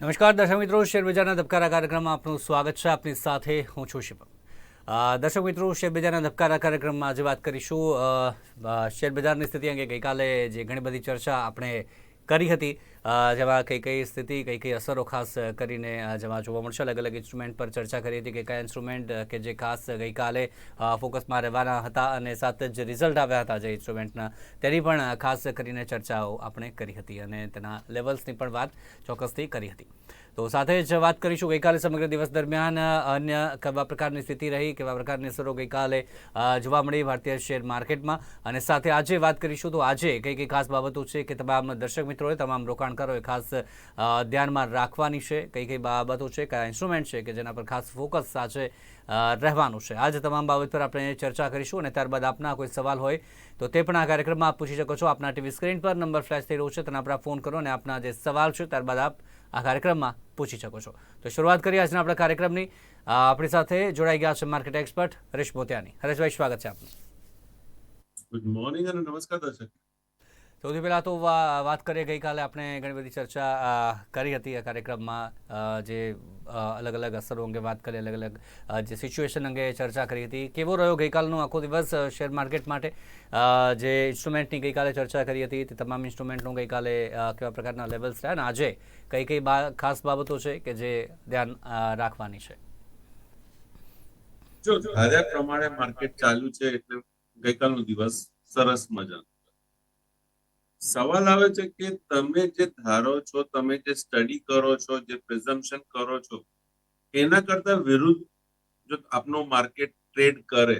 નમસ્કાર, દર્શક મિત્રો શેરબજારના ધબકારા કાર્યક્રમમાં આપનું સ્વાગત છે. આપની સાથે હું છું શિપમ દર્શક મિત્રો શેરબજારના ધબકારા કાર્યક્રમમાં આજે વાત કરીશું. શેરબજારની સ્થિતિ અંગે ગઈકાલે જે ઘણી બધી ચર્ચા આપણે કરી હતી. જેમાં કઈ કઈ સ્થિતિ, કઈ કઈ અસરો ખાસ કરીને જેમાં જોવા મળશે. અલગ અલગ ઇન્સ્ટ્રુમેન્ટ પર ચર્ચા કરી હતી કે કયા ઇન્સ્ટ્રુમેન્ટ કે જે ખાસ ગઈકાલે ફોકસમાં રહેવાના હતા અને સાથે જ રિઝલ્ટ આવ્યા હતા જે ઇન્સ્ટ્રુમેન્ટના તેની પણ ખાસ કરીને ચર્ચાઓ આપણે કરી હતી અને તેના લેવલ્સની પણ વાત ચોક્કસથી કરી હતી. તો સાથે જ વાત કરીશું ગઈકાલે સમગ્ર દિવસ દરમિયાન અન્ય કેવા પ્રકારની સ્થિતિ રહી, કેવા પ્રકારની અસરો ગઈકાલે જોવા મળી ભારતીય શેર માર્કેટમાં. અને સાથે આજે વાત કરીશું તો આજે કઈ કઈ ખાસ બાબતો છે કે તમામ દર્શક મિત્રોએ તમામ રોકાણકારોએ ખાસ ધ્યાનમાં રાખવાની છે? કઈ કઈ બાબતો છે? કયા ઇન્સ્ટ્રુમેન્ટ છે કે જેના પર ખાસ ફોકસ આજે રહેવાનું છે? આજે તમામ બાબત પર આપણે ચર્ચા કરીશું અને ત્યારબાદ આપના કોઈ સવાલ હોય તો તે પણ આ કાર્યક્રમમાં આપ પૂછી શકો છો. આપના ટીવી સ્ક્રીન પર નંબર ફ્લેશ થઈ રહ્યો છે, તેના પર ફોન કરો અને આપના જે સવાલ છે ત્યારબાદ આપ આ કાર્યક્રમમાં પૂછી શકો છો. તો શરૂઆત કરીએ આજના આપણા કાર્યક્રમની. આપણી સાથે જોડાઈ ગયા છે માર્કેટ એક્સપર્ટ હરેશ મોતિયાની. હરેશભાઈ, સ્વાગત છે આપનું. ગુડ મોર્નિંગ અને નમસ્કાર દર્શક. સૌથી પહેલાં તો વાત કરીએ, ગઈકાલે આપણે ઘણી બધી ચર્ચા કરી હતી આ કાર્યક્રમમાં જે અલગ અલગ અસરો અંગે વાત કરી અલગ અલગ જે સિચ્યુએશન અંગે ચર્ચા કરી હતી. કેવો રહ્યો ગઈકાલનો આખો દિવસ શેર માર્કેટ માટે? જે ઇન્સ્ટ્રુમેન્ટની ગઈકાલે ચર્ચા કરી હતી, તે તમામ ઇન્સ્ટ્રુમેન્ટનું ગઈકાલે કેવા પ્રકારના લેવલ્સ રહ્યા અને આજે કઈ કઈ ખાસ બાબતો છે કે જે ધ્યાન રાખવાની છે? જો પ્રમાણે માર્કેટ ચાલુ છે એટલે ગઈકાલનો દિવસ સરસ મજાનો. સવાલ આવે છે કે તમે જે ધારો છો, તમે જે સ્ટડી કરો છો, જે પ્રિઝમ્પશન કરો છો, એના કરતા વિરુદ્ધ જો આપનો માર્કેટ ટ્રેડ કરે,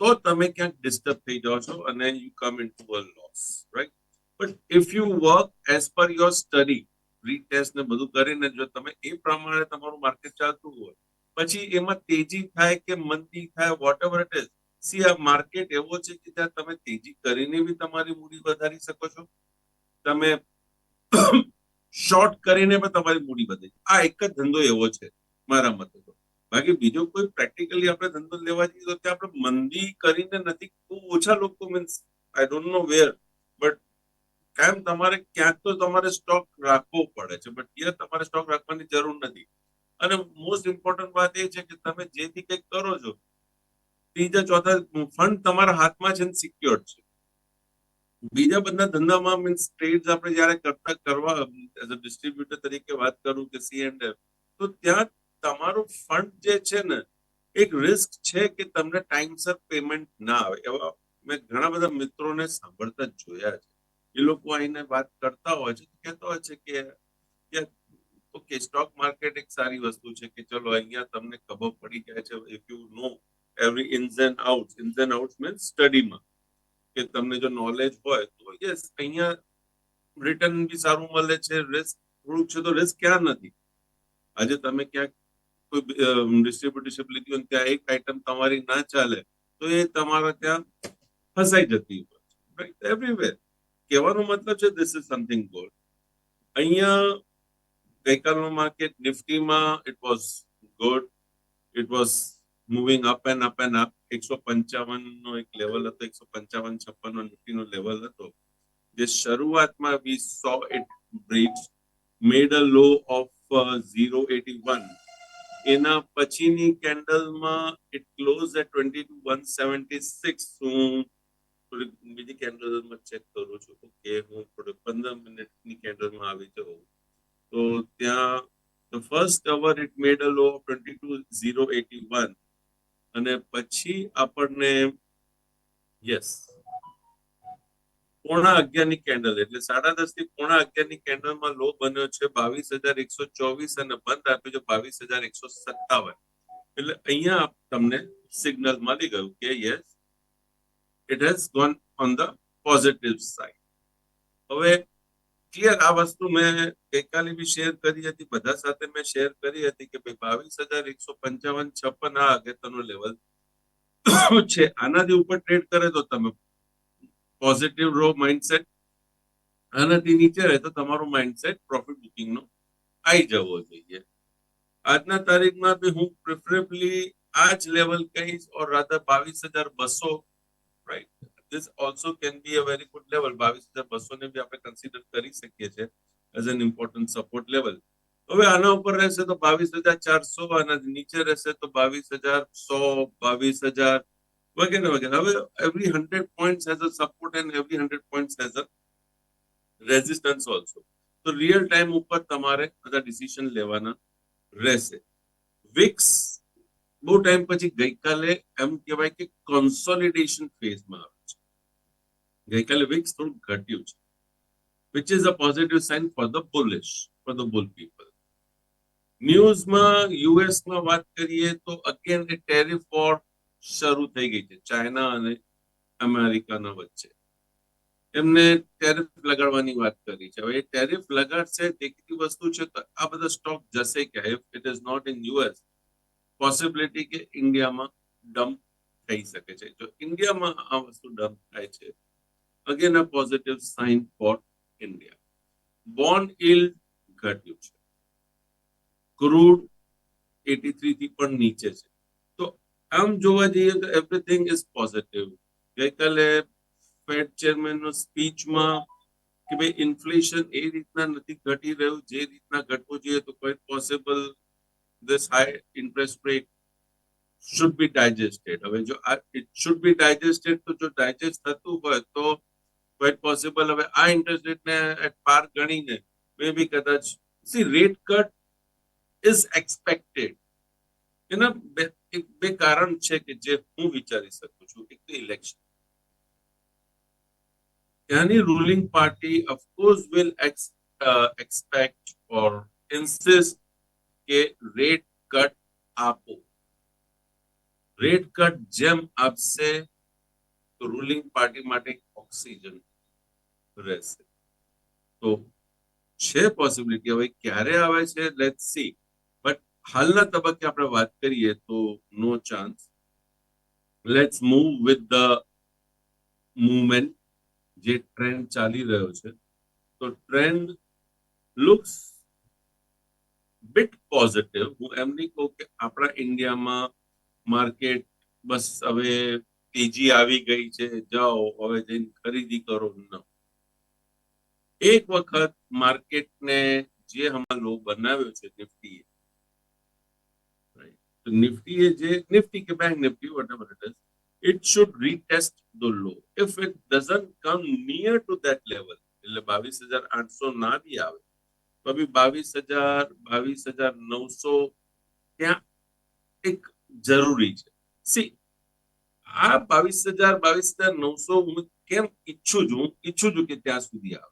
તો તમે ક્યાંક ડિસ્ટર્બ થઈ જાઓ છો અને you come in to a loss right but if you work as per your study retest ને બધું કરીને જો તમે એ પ્રમાણે તમારું માર્કેટ ચાલતું હોય, પછી એમાં તેજી થાય કે મંદી થાય whatever it is see આ માર્કેટ એવો છે કે ત્યાં તમે તેજી કરીને બી તમારી મૂડી વધારી શકો છો. તમે શોર્ટ કરીને પણ તમારી મૂડી વધે આ એક જ ધંધો એવો છે મારા મતે તો. બાકી બીજો કોઈ પ્રેક્ટિકલી આપણે ધંધો લેવા જઈએ તો ત્યાં આપણે મંદી કરીને નથી બહુ ઓછા લોકો means I don't know where but કાયમ તમારે ક્યાંક તો તમારે સ્ટોક રાખવો પડે છે બટ ત્યાં તમારે સ્ટોક રાખવાની જરૂર નથી. અને મોસ્ટ ઇમ્પોર્ટન્ટ વાત એ છે કે તમે જેથી કંઈક કરો છો ત્રીજા, ચોથા ફંડ તમારા હાથમાં છે સિક્યોર્ડ છે. બીજા બધા ધંધામાં મીન્સ ટ્રેડ આપણે જયારે કરતા કરવા એઝ અ ડિસ્ટ્રીબ્યુટર તરીકે વાત કરું કે સી એન્ડ એફ તો ત્યાં તમારું ફંડ જે છે ને, એક રિસ્ક છે કે તમને ટાઈમસર પેમેન્ટ ના આવે. એવા મેં ઘણા બધા મિત્રોને સાંભળતા જ જોયા છે. એ લોકો આવીને વાત કરતા હોય છે કહેતા હોય છે કે ઓકે સ્ટોક માર્કેટ એક સારી વસ્તુ છે કે ચલો અહીંયા તમને ખબર પડી જાય છે if you know every ins and out ins and out means સ્ટડીમાં કે તમને જો નોલેજ હોય તો યસ અહીંયા રિટર્ન બી સારું મળે છે રિસ્ક થોડુંક છે તો રિસ્ક ક્યાં નથી? આજે તમે ક્યાંક કોઈ ડિસ્ટ્રીબ્યુટરશીપ લીધી હોય ત્યાં એક આઈટમ તમારી ના ચાલે, તો એ તમારા ત્યાં ફસાઈ જતી હોય રાઈટ એવરીવેર કહેવાનો મતલબ છે ધીસ ઇઝ સમથિંગ ગુડ અહીંયા ગઈકાલનું market નિફ્ટીમાં it was good it was moving up and up and up એકસો પંચાવન નો એક લેવલ હતો, એકસો પંચાવન છપ્પન નો લેવલ હતો. જે શરૂઆતમાં we saw it breach made a low of zero eighty one એના પછીની કેન્ડલમાં it close at twenty two one seventy six હું થોડીક બીજી કેન્ડલમાં ચેક કરું છું ઓકે હું થોડીક પંદર મિનિટની કેન્ડલમાં આવી જાઉં. તો ત્યાં the first hour it made a low of twenty two zero eighty one અને પછી આપણને યસ પોણા અગિયારની કેન્ડલ એટલે સાડા દસથી પોણા અગિયારની કેન્ડલમાં લો બન્યો છે બાવીસ હજાર એકસો ચોવીસ અને બંધ આપ્યો છે બાવીસ હજાર એકસો સત્તાવન. એટલે અહીંયા તમને સિગ્નલ મળી ગયું કે yes it has gone on the positive side હવે ક્લિયર આ વસ્તુ મેં ગઈકાલે બી શેર કરી હતી, બધા સાથે મેં શેર કરી હતી કે ભાઈ બાવીસ હજાર એકસો પંચાવન, છપ્પન આ અગત્યનું લેવલ છે. આનાથી ઉપર ટ્રેડ કરે તો તમે પોઝિટિવ રો માઇન્ડસેટ આનાથી નીચે રહે તો તમારું માઇન્ડસેટ પ્રોફિટ બુકિંગ નો આવી જવો જોઈએ. આજના તારીખમાં બી હું પ્રિફરેબલી આ જ લેવલ કહીશ ઓર રાધર બાવીસ હજાર બસો right this also can be a very good level. બાવીસ હજાર બસો ને બી આપણે કન્સિડર કરી શકીએ છીએ as an important support level તો હવે આના ઉપર રહેશે તો બાવીસ હજાર ચારસો આનાથી નીચે રહેશે તો બાવીસ હજાર સો બાવીસ હજાર વગેરે વગેરે હવે every hundred point has a support and every hundred point has a resistance also તો રિયલ ટાઈમ ઉપર તમારે બધા ડિસિઝન લેવાના રહેશે વિક્સ બહુ ટાઈમ પછી ગઈકાલે એમ કહેવાય કે કોન્સોલિડેશન ફેઝમાં આવે છે ગઈકાલે વિક્સ થોડું ઘટ્યું છે which is a positive sign for the bullish for the bull people ન્યૂઝમાં યુએસમાં વાત કરીએ તો અગેન એ ટેરિફ વોર શરૂ થઈ ગઈ છે, ચાઇના અને અમેરિકાના વચ્ચે. એમને ટેરિફ લગાડવાની વાત કરી છે. હવે એ ટેરિફ લગાડશે દેખીતી વસ્તુ છે તો આ બધા સ્ટોક જશે if it is not in US possibility કે ઇન્ડિયામાં ડમ્પ થઈ શકે છે. જો ઇન્ડિયામાં આ વસ્તુ ડમ્પ થાય છે again a positive sign for India bond yield ઘટ્યું છે. ક્રૂડ એટી થ્રી થી પણ નીચે છે. તો આમ જોવા જઈએ તો એવરીથિંગ ઇઝ પોઝિટિવ ગઈકાલે ફેડ ચેરમેનનો સ્પીચમાં કે ભાઈ ઇન્ફ્લેશન એ રીતના નથી ઘટી રહ્યું, જે રીતના ઘટવું જોઈએ તો કોઈ possible this high interest rate should be digested. હવે જો આ ઇટ શુડ બી ડાયજેસ્ટેડ તો જો ડાયજેસ્ટ થતું હોય તો quite possible. હવે આ interest rate ને at par ગણીને મે બી કદાચ, see, rate cut is expected. એના બે, એક, બે કારણ છે કે જે હું વિચારી શકું છું. એક તો ઇલેક્શન ત્યાંની ruling party of course will expect or insist કે રેટ કટ આપો. રેટ કટ જેમ આપશે, તો રૂલિંગ પાર્ટી માટે ઓક્સિજન રહેશે. તો છે પોસિબિલિટી હવે ક્યારે આવે છે? લેટ સી બટ હાલના તબક્કે આપણે વાત કરીએ તો no chance let's move with the movement જે ટ્રેન્ડ ચાલી રહ્યો છે. તો ટ્રેન્ડ લુક્સ બિટ પોઝિટિવ હું એમ નહીં કહું કે આપણા ઇન્ડિયામાં માર્કેટ બસ હવે તેજી આવી ગઈ છે. જાઓ, હવે જઈને ખરીદી કરો. ન એક વખત માર્કેટને જે હમણાં લો બનાવ્યો છે નિફ્ટીએ તો નિફ્ટીએ જે નિફ્ટી કે bank Nifty whatever it is, it should retest the low. If it doesn't come near to that level, એટલે બાવીસ હજાર આઠસો ના બી આવે, તો બી બાવીસ હજાર બાવીસ હજાર નવસો ત્યાં એક જરૂરી છે. સી આ બાવીસ હજાર બાવીસ હજાર નવસો હું કેમ ઈચ્છું છું? હું ઈચ્છું છું કે ત્યાં સુધી આવે.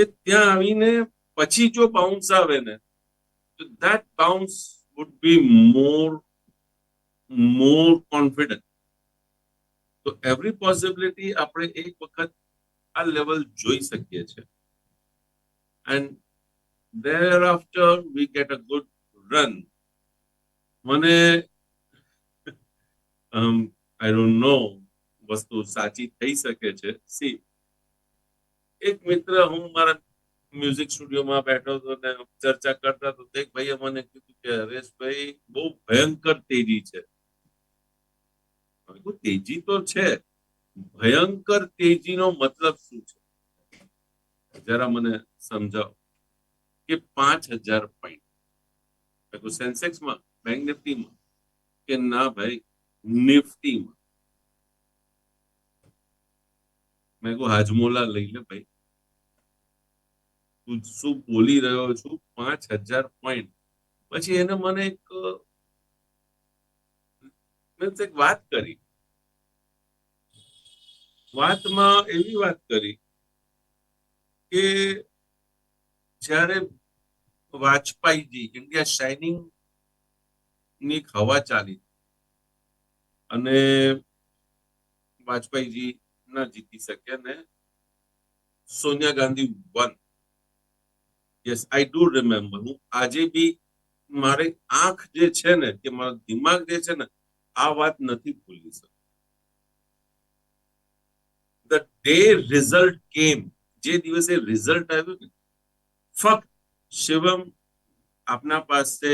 કે ત્યાં આવીને પછી જો બાઉન્સ આવે ને તો that bounce would be more more confident તો એવરી પોસિબિલિટી આપણે એક વખત આ લેવલ જોઈ શકીએ છીએ and thereafter we get a good run મને um, I don't know વસ્તુ સાચી થઈ શકે છે સી એક મિત્ર હું મારા મ્યુઝિક સ્ટુડિયોમાં બેઠો હતો ને ચર્ચા કરતા તો એક ભાઈએ મને કીધું કે હરેશભાઈ બહુ ભયંકર તેજી છે. તેજી તો છે. ભયંકર તેજીનો મતલબ શું છે? જરા મને સમજાવો. કે પાંચ હજાર પોઈન્ટ સેન્સેક્સમાં બેંક નિફ્ટીમાં કે, ના ભાઈ, નિફ્ટીમાં. મેં કહું હાજમોલા લઈ લે ભાઈ. શું બોલી રહ્યો છું? પાંચ હજાર પોઈન્ટ પછી એને મને એક એક વાત કરી. વાતમાં એવી વાત કરી કે જ્યારે વાજપાઈજી ઇન્ડિયા શાઇનિંગની હવા ચાલી અને વાજપેયીજી ના જીતી શક્યા ને Sonia Gandhi one yes I do remember હું આજે બી મારી આંખ જે છે ને, કે મારો દિમાગ જે છે ને, આ વાત નથી ભૂલી શકતો. ધ ડે રિઝલ્ટ કેમ જે દિવસે રિઝલ્ટ આવ્યું ને, ફક્ત શિવમ આપના પાસે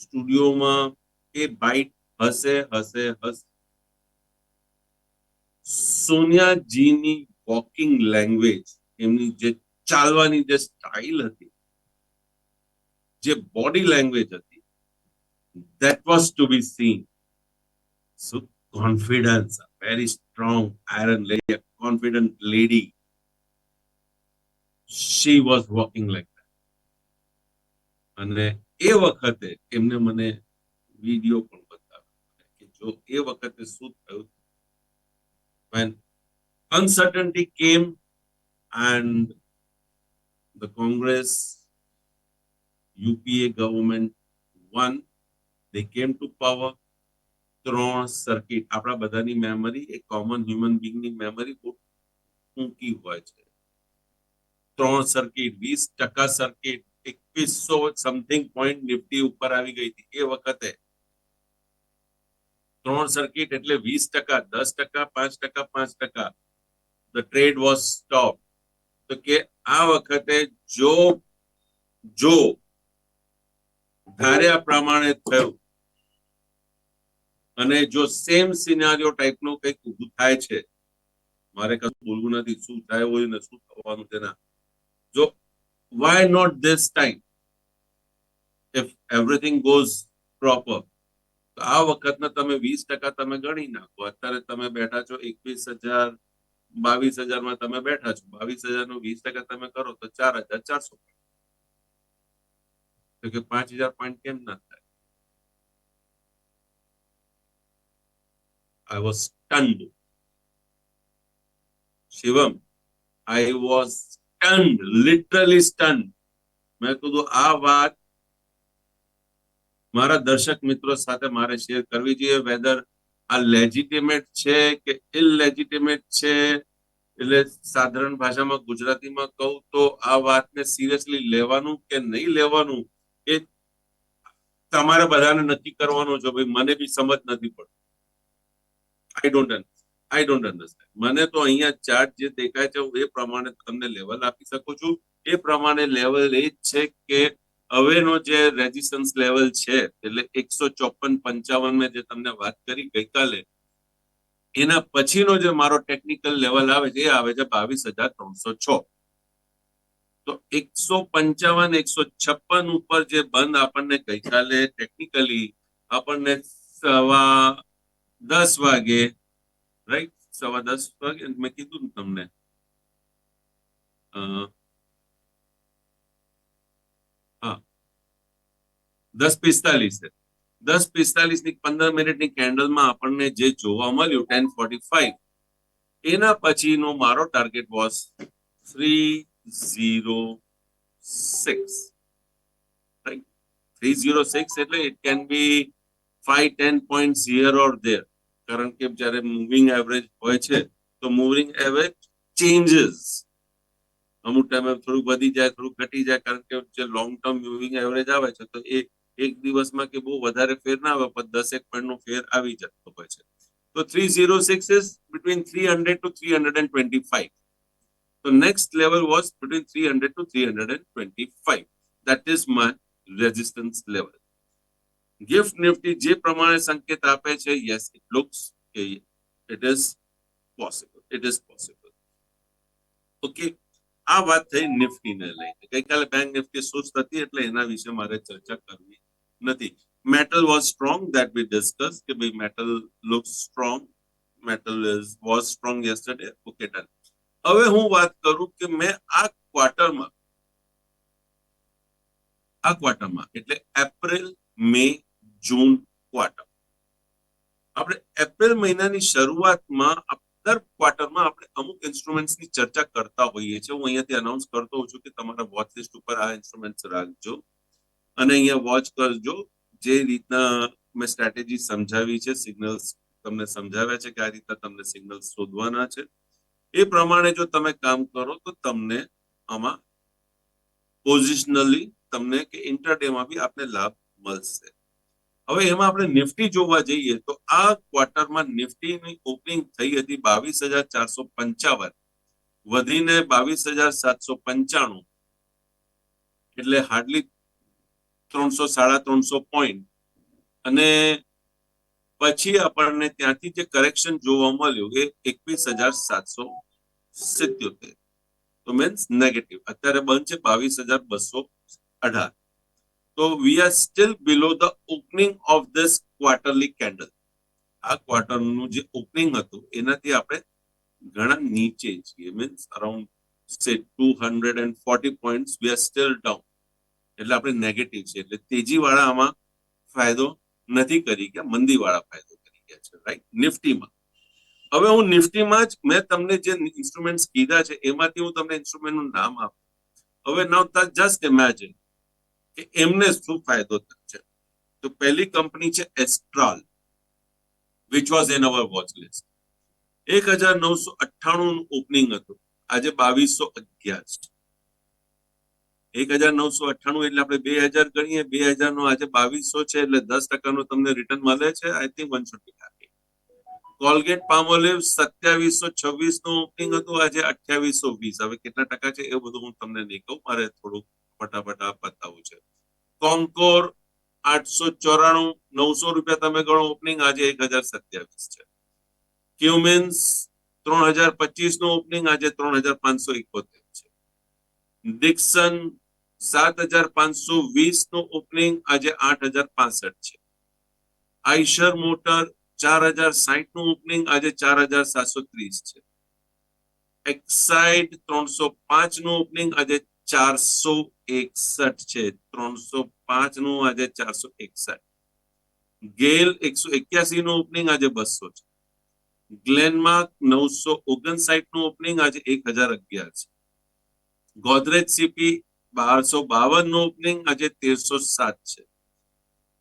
સ્ટુડિયોમાં એ બાઇટ હશે હશે હશે સોનિયાજીની વોકિંગ લેંગ્વેજ એમની જે ચાલવાની જે સ્ટાઇલ હતી જે બોડી લેંગ્વેજ હતી that was to be seen so confidence a very strong iron lady a confident lady she was walking like that અને એ વખતે એમને મને વિડીયો પણ બતાવ્યો કે જો એ વખતે શું થયું when uncertainty came and the congress UPA government won they came to power, ત્રણ સર્કિટ આપણા બધાની મેમરી એક કોમન હ્યુમન બીંગની મેમરી બહુ ટૂંકી હોય છે. ત્રણ સર્કિટ વીસ ટકા સર્કિટ એકવીસો સમથિંગ પોઈન્ટ નિફ્ટી ઉપર આવી ગઈ હતી એ વખતે. ત્રણ સર્કિટ એટલે વીસ ટકા, દસ ટકા, પાંચ ટકા પાંચ ટકા. ધ ટ્રેડ વોઝ સ્ટોપ તો કે આ વખતે જો જો ધાર્યા પ્રમાણે થયું અને જો સેમ સિનારીઓ ટાઈપનું કંઈક ઊભું થાય છે, મારે કશું બોલવું નથી, શું થાય હોય ને શું થવાનું તેના. જો why not this time if everything goes proper તો આ વખતના તમે વીસ ટકા તમે ગણી નાખો. અત્યારે તમે બેઠા છો એકવીસ હજાર બાવીસ હજારમાં તમે બેઠા છો. બાવીસ હજારનું વીસ ટકા તમે કરો તો ચાર હજાર ચારસો. તો કે પાંચ હજાર પોઈન્ટ કેમ ના થાય? I was stunned. Shivam I was stunned, literally stunned. મેં કીધું આ વાત મારા દર્શક મિત્રો સાથે મારે શેર કરવી જોઈએ. વેધર આ લેજિટિમેટ છે કે ઇલેજિટિમેટ છે? એટલે સાધારણ ભાષામાં ગુજરાતીમાં કહું તો આ વાતને સિરિયસલી લેવાનું કે નહીં લેવાનું એ તમારે બધાને નક્કી કરવાનું છે. ભાઈ, મને બી સમજ નથી પડતી. I don't I don't understand મને તો અહીંયા ચાર્ટ જે દેખાય છે, હું એ પ્રમાણે તમને લેવલ આપી શકું છું. એ પ્રમાણે લેવલ એ જ છે કે હવેનો જે રેઝિસ્ટન્સ લેવલ છે, એટલે એકસો ચોપન પંચાવન મેં જે તમને વાત કરી ગઈકાલે, એના પછીનો જે મારો ટેકનિકલ લેવલ આવે છે, એ આવે છે બાવીસ હજાર ત્રણસો છ. તો એકસો પંચાવન, એકસો છપ્પન ઉપર જે બંધ આપણને ગઈકાલે ટેકનિકલી આપણને સવા દસ વાગે રાઈટ સવા દસ વાગે, મેં કીધું ને તમને અ, હા દસ પિસ્તાલીસ દસ પિસ્તાલીસની પંદર મિનિટની કેન્ડલમાં આપણને જે જોવા મળ્યું ટેન ફોર્ટી ફાઈવ એના પછીનો મારો target was three zero six three zero six એટલે it can be five ten point here or there કારણ કે જ્યારે મૂવિંગ એવરેજ હોય છે, તો મૂવિંગ એવરેજ ચેન્જીસ અમુક ટાઈમે થોડુંક વધી જાય, થોડુંક ઘટી જાય, કારણ કે જે લોંગ ટર્મ મૂવિંગ એવરેજ આવે છે, તો એ એક દિવસમાં કે બહુ વધારે ફેર ના આવે, પણ દસેક પોઈન્ટ નો ફેર આવી જતો હોય છે. તો three zero six is between three hundred two three hundred and twenty five તો next level was between three hundred two three hundred and twenty five that is my resistance level gift Nifty જે પ્રમાણે સંકેત આપે છે yes it looks કે it is possible it is possible okay આ વાત થઈ નિફ્ટીને લઈને. ગઈકાલે બેંક નિફ્ટી સુસ્ત હતી, એટલે એના વિશે મારે ચર્ચા કરવી નથી. Metal was strong, that we discussed, કે ભાઈ metal looks strong. Metal is, was strong yesterday. Okay, done. હવે હું વાત કરું કે મેં આ ક્વાર્ટરમાં આ ક્વાર્ટરમાં એટલે એપ્રિલ મે જૂન ક્વાર્ટર આપણે એપ્રિલ મહિનાની શરૂઆતમાં દર ક્વાર્ટરમાં આપણે અમુક ઇન્સ્ટ્રુમેન્ટ્સની ચર્ચા કરતા હોઈએ છીએ. હું અહીંયાથી અનાઉન્સ કરતો હોઉં છું કે તમારા વોચ લિસ્ટ ઉપર આ ઇન્સ્ટ્રુમેન્ટ્સ રાખજો. અને અહીંયા વોચ કરજો. જે રીતના મેં સ્ટ્રેટેજી સમજાવી છે સિગ્નલ્સ તમને સમજાવ્યા છે કે આ રીતના તમને સિગ્નલ શોધવાના છે. એ પ્રમાણે જો તમે કામ કરો તો તમને આમાં પોઝિશનલી તમને કે ઇન્ટરડેમાં બી આપને લાભ મળશે. હવે એમાં આપણે નિફ્ટી જોવા જઈએ તો આ ક્વાર્ટરમાં નિફ્ટીની ઓપનિંગ થઈ હતી બાવીસ હજાર ચારસો પંચાવન. વધીને બાવીસ હજાર સાતસો પંચાણું. એટલે હાર્ડલી ત્રણસો સાડા ત્રણસો પોઈન્ટ અને પછી આપણને ત્યાંથી જે કરેક્શન જોવા મળ્યું એ એકવીસ હજાર સાતસો સિત્યોતેર. તો મીન્સ નેગેટિવ અત્યારે બંધ છે બાવીસ હજાર બસો અઢાર. તો we are still below the opening of this quarterly candle આ ક્વાર્ટરનું જે ઓપનિંગ હતું, એનાથી આપણે ઘણા નીચે છીએ. Means around say two hundred and forty point we are still down એટલે આપણે નેગેટિવ છે. એટલે તેજી વાળા આમાં ફાયદો નથી કરી ગયા મંદી ફાયદો કરી ગયા છે રાઈટ નિફ્ટીમાં. હવે હું નિફ્ટીમાં જ મેં તમને જે ઇન્સ્ટ્રુમેન્ટ કીધા છે, એમાંથી હું તમને ઇન્સ્ટ્રુમેન્ટનું નામ આપું. હવે નવતા જસ્ટ ઇમેજિન કે એમને શું ફાયદો થશે તો પહેલી કંપની છે Astral which was in our watch list એક હજાર નવસો અઠ્ઠાણું ઓપનિંગ હતું. આજે બાવીસો અગિયાર એક હજાર નવસો અઠ્ઠાણું એટલે આપણે બે હજાર ગણીએ બે હજાર નો આજે બાવીસો છે એટલે દસ ટકાનો તમને રિટર્ન મળે છે. I think one should Colgate Palmolive સત્યાવીસો છવ્વીસનું ઓપનિંગ હતું. આજે અઠ્યાવીસો વીસ. હવે કેટલા ટકા છે એ બધું હું તમને નહીં કહું. મારે થોડુંક ફટાફટ આ છે. કોન્કોર આઠસો ચોરાણું, નવસો રૂપિયા તમે ગણો. ઓપનિંગ આજે એક હજાર સત્યાવીસ છે. ક્યુમિન્સ ત્રણ હજાર પચીસનું ઓપનિંગ આજે ત્રણ હજાર પાંચસો એકોતેર છે. ડિક્સન સાત હજાર પાંચસો વીસનું ઓપનિંગ આજે આઠ હજાર પાસઠ છે. આઈશર મોટર ચાર હજાર સાહીઠનું ઓપનિંગ આજે ચાર હજાર સાતસો ત્રીસ છે. એક્સાઇડ ત્રણસો પાંચનું ઓપનિંગ આજે ચારસો એકસઠ છે. ત્રણસો પાંચનું આજે ચારસો એકસઠ. ગેલ એકસો એક્યાસી નું ઓપનિંગ આજે બસો છે. ગ્લેનમાર્ક નવસો ઓગણસાઠનું ઓપનિંગ આજે એક હજાર અગિયાર છે. ગોદરેજ સીપી બારસો બાવનનું ઓપનિંગ આજે તેરસો સાત છે.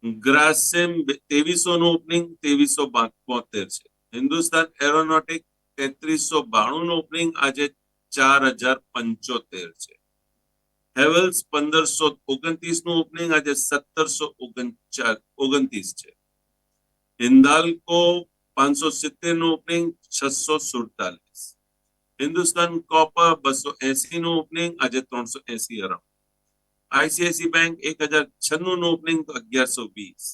ગ્રાસેમ ત્રેવીસો નું ઓપનિંગ ત્રેવીસો બોતેર છે. હિન્દુસ્તાન એરોનોટિક તેત્રીસો બાણું નું ઓપનિંગ આજે ચાર હજાર પંચોતેર છે. હેવલ્સ પંદરસો ઓગણત્રીસનું ઓપનિંગ આજે સત્તરસો ઓગણત્રીસ છે. હિન્દાલ્કો પાંચસો સિત્તેરનું ઓપનિંગ છસો સુડતાલીસ. હિન્દુસ્તાન કોપર બસો એસી નું ઓપનિંગ આજે ત્રણસો એસી અરાઉન્ડ આઈસીઆઈસી બેંક એક હજાર છન્નું નું ઓપનિંગ તો અગિયારસો વીસ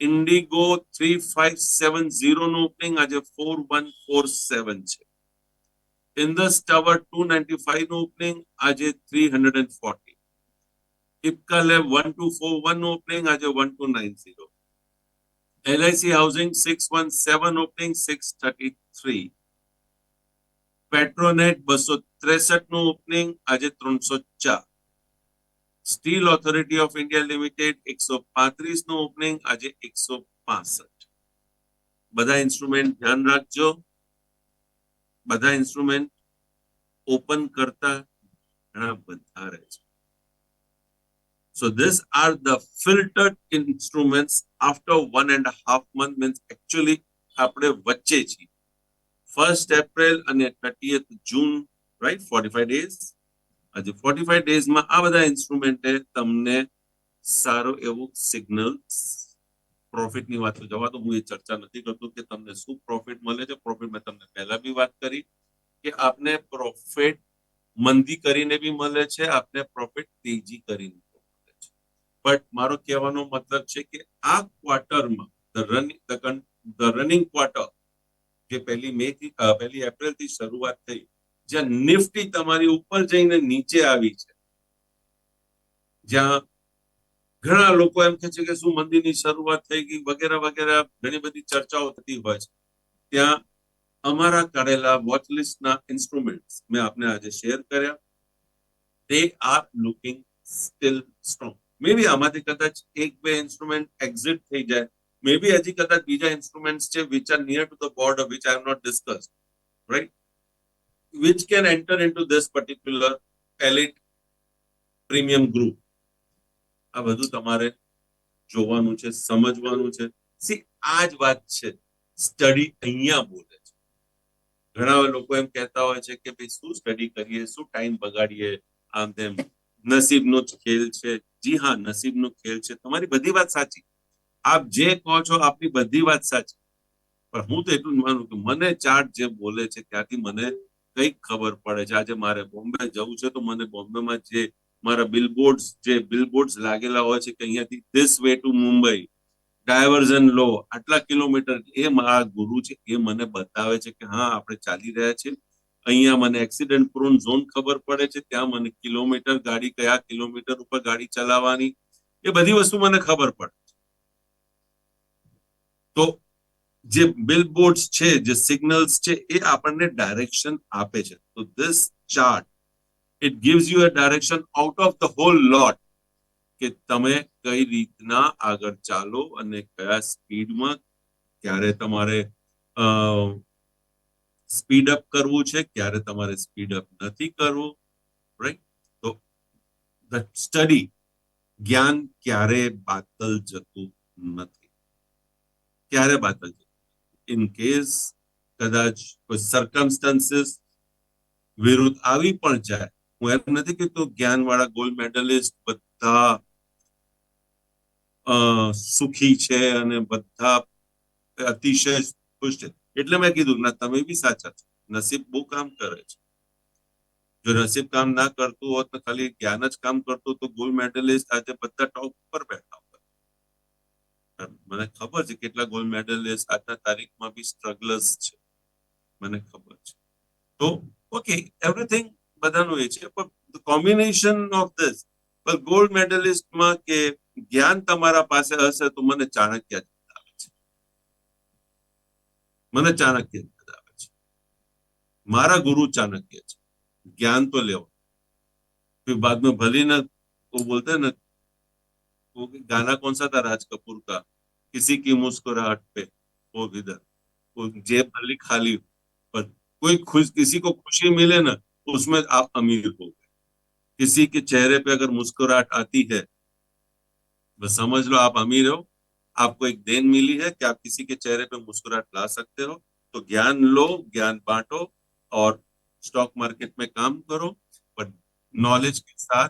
IndiGo three five seven zero નું ઓપનિંગ આજે ફોર વન ફોર સેવન છે ઇન્ડસ ટાવર ટુ નાઇન્ટી ફાઈવનું ઓપનિંગ આજે three hundred and forty Ipca lab one two four વનનું opening આજે one two nine zero LIC housing six one seven opening six thirty three Petronet બસો ત્રેસઠનું opening આજે ત્રણસો ચાર. Steel authority of India limited એકસો પાંત્રીસનું opening આજે એકસો પાસઠ. બધા ઇન્સ્ટ્રુમેન્ટ ધ્યાન રાખજો. બધા ઇન્સ્ટ્રુમેન્ટ ઓપન કરતા ઘણા બધા રહે છે. So, these are the filtered instruments after one and a half month means આપણે વચ્ચે છીએ. ફર્સ્ટ એપ્રિલ અને thirtieth June right forty five days આજે ફોર્ટી ફાઈવ ડેઝમાં આ બધા ઇન્સ્ટ્રુમેન્ટે તમને સારો એવું સિગ્નલ પ્રોફિટની વાત જવા તો હું એ ચર્ચા નથી કરતો કે તમને શું પ્રોફિટ મળે છે. પ્રોફિટ મેં તમને પહેલા બી વાત કરી કે આપને પ્રોફિટ મંદી કરીને બી મળે છે, આપને પ્રોફિટ તેજી કરીને મળે છે. બટ મારો કહેવાનો મતલબ છે કે આ ક્વાર્ટરમાં the running the running quarter જે પહેલી મે થી પહેલી એપ્રિલથી શરૂઆત થઈ, જ્યાં નિફ્ટી તમારી ઉપર જઈને નીચે આવી છે. જ્યાં ઘણા લોકો એમ કે છે કે શું મંદીની શરૂઆત થઈ ગઈ, વગેરે વગેરે ઘણી બધી ચર્ચાઓ થતી હોય છે. ત્યાં અમારા કાઢેલા વોચલિસ્ટના ઇન્સ્ટ્રુમેન્ટ મેં આપને આજે શેર કર્યા. તે are looking still strong may be આમાંથી કદાચ એક, બે ઇન્સ્ટ્રુમેન્ટ એક્ઝિટ થઈ જાય. મે હજી કદાચ બીજા ઇન્સ્ટ્રુમેન્ટ્સ છે which are near to the border which I have not discuss right which can enter into this particular elite premium group આ બધું તમારે જોવાનું છે, સમજવાનું છે. સી આ જ વાત છે. સ્ટડી અહીંયા બોલે છે. ઘણા લોકો એમ કહેતા હોય છે કે ભાઈ, શું સ્ટડી કરીએ, શું ટાઈમ બગાડીએ? આમ તેમ નસીબનો ખેલ છે. જી હા, નસીબનો ખેલ છે. તમારી બધી વાત સાચી. આપ જે કહો છો આપની બધી વાત સાચી. પણ હું તો એટલું માનું કે મને ચાર્ટ જે બોલે છે, ત્યાંથી મને કંઈક ખબર પડે છે. આજે મારે બોમ્બે જવું છે તો મને બોમ્બેમાં જે મારા બિલબોર્ડ્સ જે બિલબોર્ડ્સ લાગેલા હોય છે કે અહીંયાથી this way to Mumbai diversion લો આટલા કિલોમીટર એ મારા ગુરુ છે, એ મને બતાવે છે કે હા, આપણે ચાલી રહ્યા છીએ. અહીંયા મને એક્સિડન્ટ પ્રોન ઝોન ખબર પડે છે, ત્યાં મને કિલોમીટર ગાડી, કયા કિલોમીટર ઉપર ગાડી ચલાવવાની, એ બધી વસ્તુ મને ખબર પડે. તો જે બિલબોર્ડ્સ છે, જે સિગ્નલ્સ છે, એ આપણને ડાયરેક્શન આપે છે. તો this chart it gives you a direction out of the whole lot કે તમે કઈ રીતના આગળ ચાલો અને કયા સ્પીડમાં ક્યારે તમારે સ્પીડ અપ કરવું છે, ક્યારે તમારે સ્પીડ અપ નથી કરવું રાઈટ તો ધ સ્ટડી જ્ઞાન ક્યારે બાતલ જતું નથી. ક્યારે બાતલ છે ઇન કેસ કદાચ કોઈ સર્કમસ્ટન્સીસ વિરુદ્ધ આવી પણ જાય હું એમ નથી કહેતો જ્ઞાન વાળા ગોલ્ડ મેડલિસ્ટ બધા સુખી છે અને બધા અતિશય ખુશ છે એટલે મેં કીધું ના તમે બી સાચા છો નસીબ બહુ કામ કરે છે જો નસીબ કામ ના કરતું હોત તો ખાલી જ્ઞાન જ કામ કરતું તો ગોલ્ડ મેડલિસ્ટ આજે બધા ટોપ પર બેઠા મને ખબર છે કેટલા ગોલ્ડ મેડલિસ્ટ આજના તારીખમાં બી સ્ટ્રગલર્સ છે. મને ખબર છે. તો ઓકે એવરીથિંગ બધાનું એ છે, પણ કોમ્બિનેશન ઓફ ધીસ પણ ગોલ્ડ મેડલિસ્ટમાં કે જ્ઞાન તમારા પાસે હશે તો મને ચાણક્ય જ આવે છે. મને ચાણક્ય જ આવે છે. મારા ગુરુ ચાણક્ય છે. જ્ઞાન તો લેવો. બાદમાં बाद में भले ना वो वो गाना कौन सा था राज कपूर का? किसी की मुस्कुराहट पे। वो विदर वो जेब भली खाली। पर कोई खुश, किसी को खुशी मिले ना, उसमें आप अमीर हो गए। किसी के चेहरे पे अगर मुस्कुराहट आती है, बस समझ लो आप अमीर हो। आपको एक देन मिली है कि आप किसी के चेहरे पे मुस्कुराहट ला सकते हो। तो ज्ञान लो, ज्ञान बांटो और स्टॉक मार्केट में काम करो। पर नॉलेज के साथ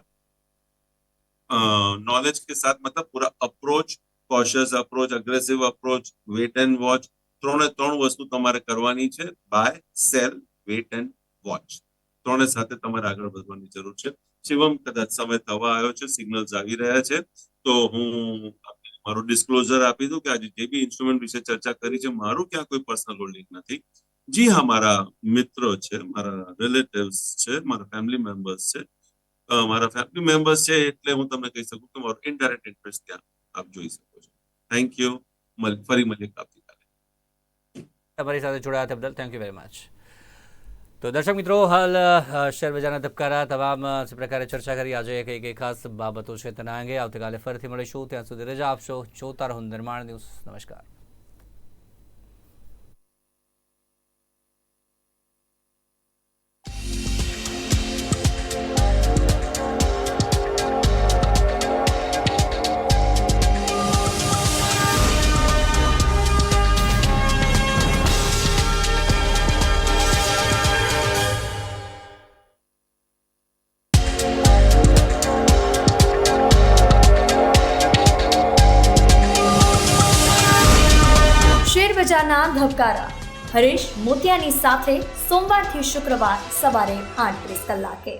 नॉलेज के साथ मतलब पूरा approach cautious approach aggressive approach wait and watch ત્રણે ત્રણ વસ્તુ તમારે કરવાની છે buy sell wait and watch ત્રણે સાથે તમારે આગળ વધવાની જરૂર છે શિવમ કદાચ સમય થવા આવ્યો છે સિગ્નલ્સ આવી રહ્યા છે તો હું આપને મારું ડિસ્ક્લોઝર આપી દઉં કે આજે જે બી ઇન્સ્ટ્રુમેન્ટ વિશે ચર્ચા કરી છે મારું ક્યાં કોઈ પર્સનલ હોલ્ડિંગ નથી જી હા મારા મિત્રો છે મારા રિલેટિવ્સ છે મારા ફેમિલી મેમ્બર્સ છે અ, મારા ફેમિલી મેમ્બર્સ છે એટલે હું તમને કહી શકું કે મારો ઇનડાયરેક્ટ ઇન્ટરેસ્ટ ત્યાં આપ જોઈ શકો છો. થેન્ક યુ ફરી મળીએ આવતીકાલે તમારી સાથે જોડાયા બદલ થેન્ક યુ વેરી મચ તો દર્શક મિત્રો, હાલ શેરબજારના શેર બજારના ધબકારા તમામ પ્રકારે ચર્ચા કરી, આજે કઈ કઈ ખાસ બાબતો છે તેના અંગે આવતીકાલે ફરીથી મળીશું. ત્યાં સુધી રજા આપશો. જોતા રહો નિર્માણ ન્યૂઝ. નમસ્કાર. શેર બજારના ધબકારા. હરેશ મોતિયાની સાથે સોમવારથી શુક્રવાર સવારે આઠ ત્રીસ કલાકે.